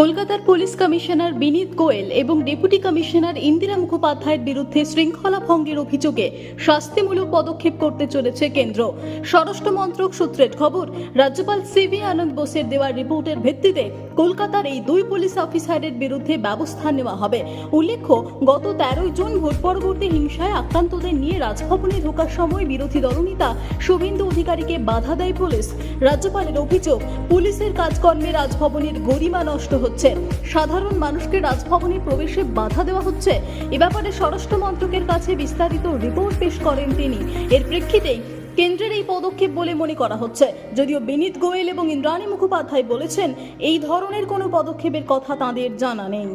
কলকাতার police commissioner বিনীত গোয়েল এবং deputy commissioner Indira মুখোপাধ্যায়ের বিরুদ্ধে শৃঙ্খলা ভঙ্গের অভিযোগে শাস্তিমূলক পদক্ষেপ করতে চলেছে কেন্দ্র। স্বরাষ্ট্র মন্ত্রক সূত্রের খবর, রাজ্যপাল সিভি আনন্দ বোসের দেওয়া রিপোর্টের ভিত্তিতে কলকাতার এই দুই পুলিশ অফিসারের বিরুদ্ধে ব্যবস্থা নেওয়া হবে। উল্লেখ্য, গত তেরোই জুন ভোট পরবর্তী হিংসায় আক্রান্তদের নিয়ে রাজভবনে ঢোকার সময় বিরোধী দলনেতা শুভেন্দু অধিকারীকে বাধা দেয় পুলিশ। রাজ্যপালের অভিযোগ, পুলিশের কাজকর্মে রাজভবনের গরিমা নষ্ট হচ্ছে। সাধারণ মানুষকে রাজভবনে প্রবেশে বাধা দেওয়া হচ্ছে। এ ব্যাপারে স্বরাষ্ট্র মন্ত্রকের কাছে বিস্তারিত রিপোর্ট পেশ করেন তিনি। এর প্রেক্ষিতেই কেন্দ্রের এই পদক্ষেপ বলে মনে করা হচ্ছে। যদিও বিনীত গোয়েল এবং ইন্দ্রাণী মুখোপাধ্যায় বলেছেন, এই ধরনের কোনো পদক্ষেপের কথা তাঁদের জানা নেই।